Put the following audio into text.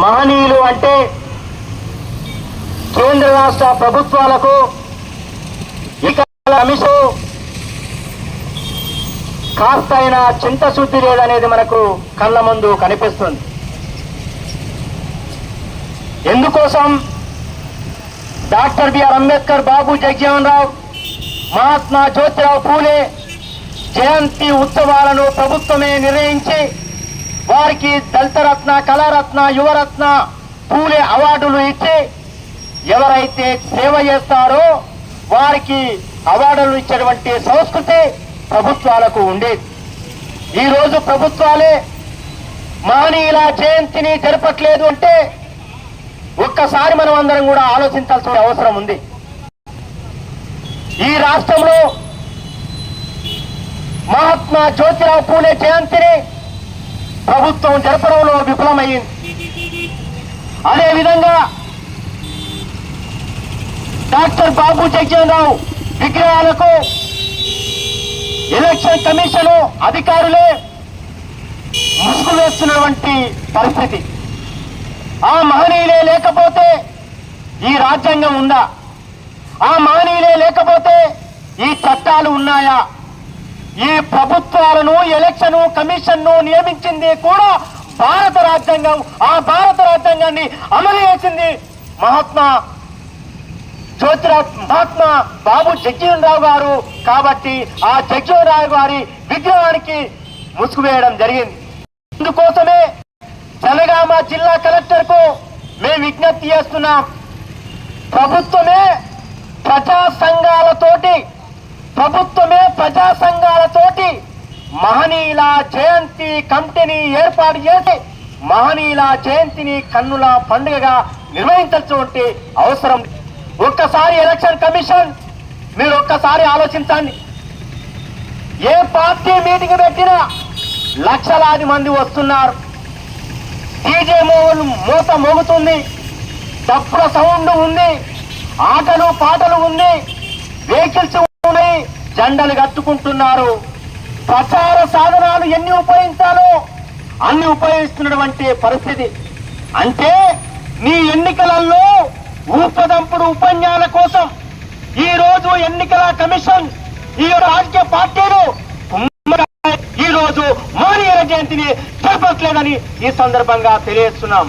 మహనీయులు అంటే కేంద్ర రాష్ట్ర ప్రభుత్వాలకు ఇక కమిషు కాస్త అయినా చింతశుద్ధి లేదనేది మనకు కళ్ళ ముందు కనిపిస్తుంది. ఎందుకోసం doctor B R Ambedkar Babu Jagjivan Rao Mahatma Jyotirao Phule జయంతి ఉత్సవాలను ప్రభుత్వమే నిర్ణయించి వారికి దళితరత్న కళారత్న యువరత్న పూలే అవార్డులు ఇచ్చి ఎవరైతే సేవ చేస్తారో వారికి అవార్డులు ఇచ్చేటువంటి సంస్కృతి ప్రభుత్వాలకు ఉండేది. ఈ రోజు ప్రభుత్వాలే మహనీయుల జయంతిని జరపట్లేదు అంటే ఒక్కసారి మనం అందరం కూడా ఆలోచించాల్సిన అవసరం ఉంది. ఈ రాష్ట్రంలో మహాత్మా జ్యోతిరావు పూలే జయంతిని ప్రభుత్వం జరపడంలో విఫలమైంది అదేవిధంగా డాక్టర్ బాబు జగజీవనరావు విగ్రహాలకు ఎలక్షన్ కమిషన్ అధికారులే ముసుగు వేస్తున్నటువంటి పరిస్థితి. ఆ మహనీయులే లేకపోతే ఈ రాజ్యాంగం ఉందా? ఆ మహనీయులే లేకపోతే ఈ చట్టాలు ఉన్నాయా? ఈ ప్రభుత్వాలను ఎలక్షన్ కమిషన్ను నియమించింది కూడా భారత రాజ్యాంగం. ఆ భారత రాజ్యాంగాన్ని అమలు చేసింది మహాత్మా జ్యోతిరావు మహాత్మా బాబు జగ్జీవన్ రావు గారు. కాబట్టి ఆ జగ్జీవన్ రావు గారి విగ్రహానికి ముసుగు వేయడం జరిగింది. అందుకోసమే జనగామ జిల్లా కలెక్టర్కు మేము విజ్ఞప్తి చేస్తున్నాం. ప్రభుత్వమే ప్రజా సంఘాలతోటి ప్రభుత్వమే ప్రజా సంఘ మహనీయుల జయంతి కమిటీని ఏర్పాటు చేసి మహనీయుల జయంతిని కన్నుల పండుగగా నిర్వహించాల్సినటువంటి అవసరం. ఒక్కసారి ఎలక్షన్ కమిషన్ మీరు ఒక్కసారి ఆలోచించండి. ఏ పార్టీ మీటింగ్ పెట్టినా లక్షలాది మంది వస్తున్నారు. డీజే మోగులు మూత మోగుతుంది. తప్పుల సౌండ్ ఉంది. ఆటలు పాటలు ఉంది. వెహికల్స్ ఉన్నాయి. జెండలు కట్టుకుంటున్నారు. ప్రచార సాధనాలు ఎన్ని ఉపయోగించాలో అన్ని ఉపయోగిస్తున్నటువంటి పరిస్థితి. అంటే నీ ఎన్నికలలో ఊపదంపుడు ఉపన్యాల కోసం ఈ రోజు ఎన్నికల కమిషన్ ఈ రాజకీయ పార్టీలు ఈ రోజు మోడీ జయంతిని జరపట్లేదని ఈ సందర్భంగా తెలియజేస్తున్నాం.